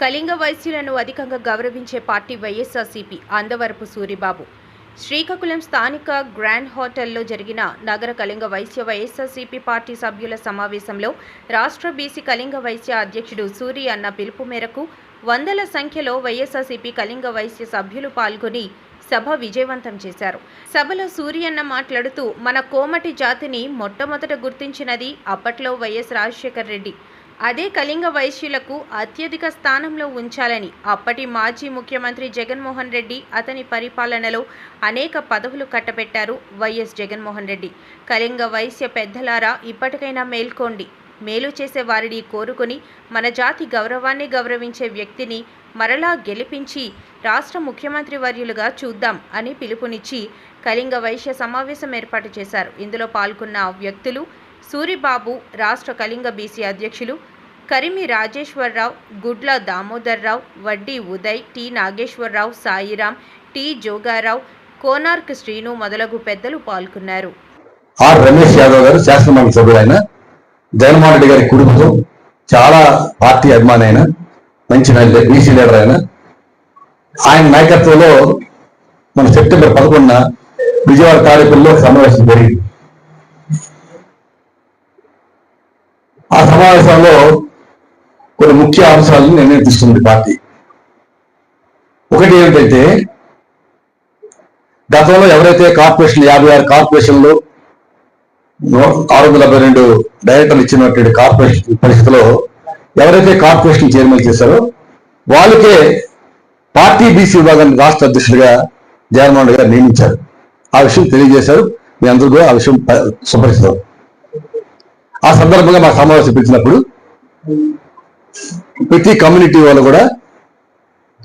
కళింగ వైశ్యులను అధికంగా గౌరవించే పార్టీ వైఎస్ఆర్సీపీ అందవరపు సూరిబాబు. శ్రీకాకుళం స్థానిక గ్రాండ్ హోటల్లో జరిగిన నగర కళింగ వైశ్య వైఎస్ఆర్సీపీ పార్టీ సభ్యుల సమావేశంలో రాష్ట్ర బీసీ కళింగ వైశ్య అధ్యక్షుడు సూరి అన్న పిలుపు మేరకు వందల సంఖ్యలో వైఎస్ఆర్సీపీ కళింగ వైశ్య సభ్యులు పాల్గొని సభ విజయవంతం చేశారు. సభలో సూర్యన్న మాట్లాడుతూ మన కోమటి జాతిని మొట్టమొదట గుర్తించినది అప్పట్లో వైఎస్ రాజశేఖర్ రెడ్డి. అదే కళింగ వైశ్యులకు అత్యధిక స్థానంలో ఉంచాలని. అప్పటి మాజీ ముఖ్యమంత్రి జగన్మోహన్ రెడ్డి అతని పరిపాలనలో అనేక పదవులు కట్టబెట్టారు వైఎస్ జగన్మోహన్ రెడ్డి. కళింగ వైశ్య పెద్దలారా ఇప్పటికైనా మేల్కోండి. మేలు చేసే వారిని కోరుకుని మన జాతి గౌరవాన్ని గౌరవించే వ్యక్తిని మరలా గెలిపించి రాష్ట్ర ముఖ్యమంత్రి వర్యులుగా చూద్దాం అని పిలుపునిచ్చి కళింగ వైశ్య సమావేశం ఏర్పాటు చేశారు. ఇందులో పాల్గొన్న వ్యక్తులు సూరిబాబు రాష్ట్ర కళింగ బీసీ అధ్యక్షులు కరిమి రాజేశ్వరరావు గుడ్ల దామోదర్రావు వడ్డీ ఉదయ్ టి నాగేశ్వరరావు సాయిరాం టి జోగారావు కోనార్క్ శ్రీను మొదలగు పెద్దలు పాల్గొన్నారు. ఆర్ రమేష్ యాదవ్ గారు శాసనమండలి సభ్యుడు ఆయన జగన్మోహన్ రెడ్డి గారి కుటుంబం చాలా పార్టీ అభిమాని ఆయన మంచి బీసీ లీడర్ ఆయన ఆయన నాయకత్వంలో మన సెప్టెంబర్ పదకొండున విజయవాడ తారీఖుల్లో సమావేశం జరిగింది. ఆ సమావేశంలో కొన్ని ముఖ్య అంశాలను నిర్ణయం తీసుకుంది పార్టీ. ఒకటి ఏంటంటే గతంలో ఎవరైతే కార్పొరేషన్ యాభై ఆరు కార్పొరేషన్లు ఆరు వందల డెబ్బై రెండు డైరెక్టర్లు ఇచ్చినటువంటి కార్పొరేషన్ పరిస్థితిలో ఎవరైతే కార్పొరేషన్ చైర్మన్ చేశారో వాళ్ళకే పార్టీ బీసీ విభాగాన్ని రాష్ట్ర అధ్యక్షుడిగా జగన్మోహన్ గారు నియమించారు. ఆ విషయం తెలియజేశారు. మీ అందరూ కూడా ఆ విషయం సుపరిచితం ఆ సందర్భంగా మా సమావేశం పిలిచినప్పుడు ప్రతి కమ్యూనిటీ వాళ్ళు కూడా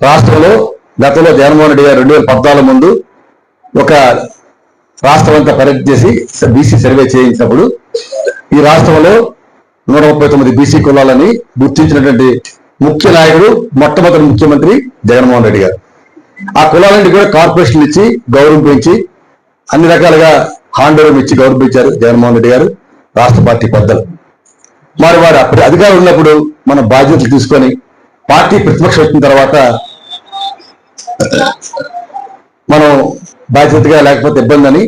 రాష్ట్రంలో గతంలో జగన్మోహన్ రెడ్డి గారు రెండు వేల పద్నాలుగు ముందు ఒక రాష్ట్రం అంతా పర్యటన చేసి బీసీ సర్వే చేయించినప్పుడు ఈ రాష్ట్రంలో నూట ముప్పై తొమ్మిది బీసీ కులాలని గుర్తించినటువంటి ముఖ్య నాయకుడు మొట్టమొదటి ముఖ్యమంత్రి జగన్మోహన్ రెడ్డి గారు. ఆ కులాలన్నింటి కూడా కార్పొరేషన్ ఇచ్చి గౌరవం పెంచి అన్ని రకాలుగా హాండోరం ఇచ్చి గౌరవించారు జగన్మోహన్ రెడ్డి గారు రాష్ట్ర పార్టీ పెద్దలు. మరి వారు అప్పుడు అధికారం ఉన్నప్పుడు మన బాధ్యతలు తీసుకొని పార్టీ ప్రతిపక్షం వచ్చిన తర్వాత మనం బాధ్యతగా లేకపోతే ఇబ్బంది అని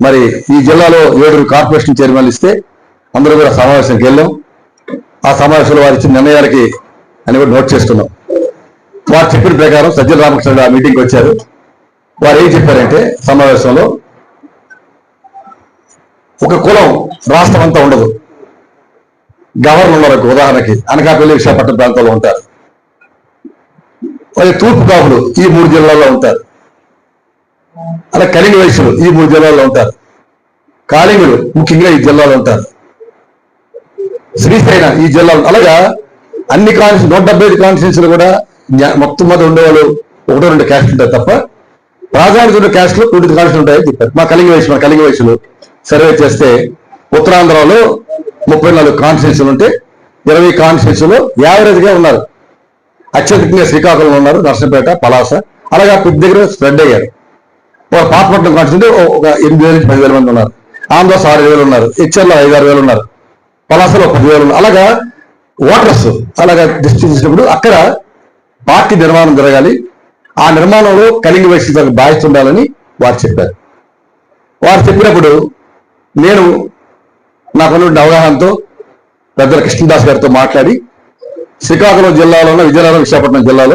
మరి ఈ జిల్లాలో ఏడుగురు కార్పొరేషన్ చైర్మన్లు ఇస్తే అందరూ కూడా సమావేశానికి వెళ్ళాం. ఆ సమావేశంలో వారు ఇచ్చిన నిర్ణయాలకి అని కూడా నోట్ చేసుకున్నాం. వారు చెప్పిన ప్రకారం సజ్జల రామకృష్ణ ఆ మీటింగ్కి వచ్చారు. వారు ఏం చెప్పారంటే సమావేశంలో ఒక కులం రాష్ట్రం అంతా ఉండదు. గవర్నర్లకు ఉదాహరణకి అనకాపల్లి విశాఖపట్నం ప్రాంతంలో ఉంటారు. మరి తూర్పు కాపులు ఈ మూడు జిల్లాల్లో ఉంటారు. అలా కలింగ వయసులు ఈ మూడు జిల్లాల్లో ఉంటారు. కాళింగులు ముఖ్యంగా ఈ జిల్లాలో ఉంటారు. శ్రీశైలం ఈ జిల్లాలో అలాగా అన్ని కాన్స్టిట్యూన్స్ నూట డెబ్బై ఐదు కాన్స్టిట్యూన్సీలు కూడా జ్ఞా- మొత్తం మీద ఉండేవాళ్ళు ఒకటో రెండు క్యాస్ట్ ఉంటారు తప్ప ప్రాధాన్యత ఉన్న క్యాస్ట్లు రెండు కాన్స్టిట్యూన్స్ ఉంటాయని చెప్పారు. మా కలింగ వయసు మా కలింగ వయసులు సర్వే చేస్తే ఉత్తరాంధ్రలో ముప్పై నాలుగు కాన్స్టిట్యూన్సీలు ఉంటే ఇరవై కాన్స్టిట్యూన్సీలో యావరేజ్గా ఉన్నారు. అత్యధికంగా శ్రీకాకుళం ఉన్నారు నర్సంపేట పలాస. అలాగా పెద్ద దగ్గర స్ప్రెడ్ అయ్యారు. పాపపట్నం కాన్స్టిట్యూన్సీ ఒక ఎనిమిది వేల నుంచి పదివేల మంది ఉన్నారు. ఆంధ్రస్ ఆరు వేలు ఉన్నారు హెచ్ఎల్లో ఐదు ఆరు వేలు ఉన్నారు పలాసలో పదివేలు ఉన్నారు. అలాగా ఓటర్స్ అలాగా డిస్ట్రిక్ట్ చేసినప్పుడు అక్కడ పార్టీ నిర్మాణం జరగాలి. ఆ నిర్మాణంలో కలింగ వయసు బాధ్యత ఉండాలని వారు చెప్పారు. వారు చెప్పినప్పుడు నేను నాకున్నటువంటి అవగాహనతో పెద్దల కృష్ణదాస్ గారితో మాట్లాడి శ్రీకాకుళం జిల్లాలో ఉన్న విజయనగరం విశాఖపట్నం జిల్లాలో